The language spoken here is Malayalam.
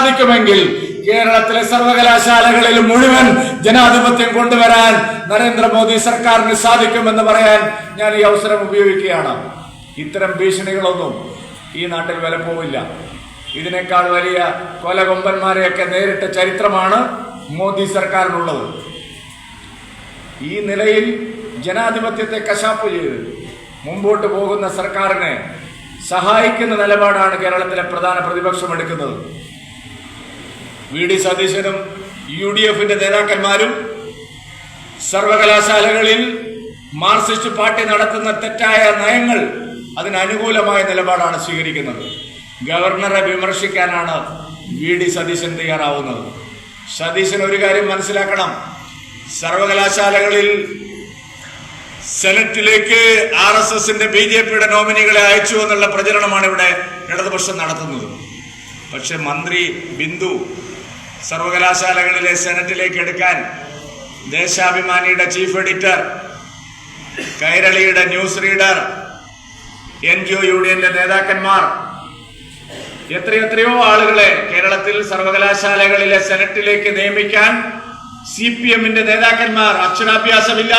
സാധിക്കുമെങ്കിൽ കേരളത്തിലെ സർവകലാശാലകളിൽ മുഴുവൻ ജനാധിപത്യം കൊണ്ടുവരാൻ നരേന്ദ്രമോദി സർക്കാരിന് സാധിക്കുമെന്ന് പറയാൻ ഞാൻ ഈ അവസരം ഉപയോഗിക്കുകയാണ്. ഇത്തരം ഭീഷണികളൊന്നും ഈ നാട്ടിൽ വില പോവില്ല. ഇതിനേക്കാൾ വലിയ കൊലകൊമ്പന്മാരെയൊക്കെ നേരിട്ട ചരിത്രമാണ് മോദി സർക്കാരിനുള്ളത്. ഈ നിലയിൽ ജനാധിപത്യത്തെ കശാപ്പ് ചെയ്ത് മുമ്പോട്ട് പോകുന്ന സർക്കാരിനെ സഹായിക്കുന്ന നിലപാടാണ് കേരളത്തിലെ പ്രധാന പ്രതിപക്ഷം എടുക്കുന്നത്. വി ഡി സതീശനും യു ഡി എഫിന്റെ നേതാക്കന്മാരും സർവകലാശാലകളിൽ മാർക്സിസ്റ്റ് പാർട്ടി നടത്തുന്ന തെറ്റായ നയങ്ങൾ അതിനനുകൂലമായ നിലപാടാണ് സ്വീകരിക്കുന്നത്. ഗവർണറെ വിമർശിക്കാനാണ് വി ഡി സതീശൻ തയ്യാറാവുന്നത്. സതീശൻ ഒരു കാര്യം മനസ്സിലാക്കണം. സർവകലാശാലകളിൽ സെനറ്റിലേക്ക് ആർ എസ് എസിന്റെ ബി ജെ പിയുടെ നോമിനികളെ അയച്ചു എന്നുള്ള പ്രചരണമാണ് ഇവിടെ ഇടതുപക്ഷം നടത്തുന്നത്. പക്ഷെ മന്ത്രി ബിന്ദു സർവകലാശാലകളിലെ സെനറ്റിലേക്ക് എടുക്കാൻ ദേശാഭിമാനിയുടെ chief editor കൈരളിയുടെ news reader N G O യൂണിയന്റെ നേതാക്കന്മാർ എത്രയെത്രയോ ആളുകളെ കേരളത്തിൽ സർവകലാശാലകളിലെ സെനറ്റിലേക്ക് നിയമിക്കാൻ സി പി എമ്മിന്റെ നേതാക്കന്മാർ അക്ഷരാഭ്യാസമില്ലാത്ത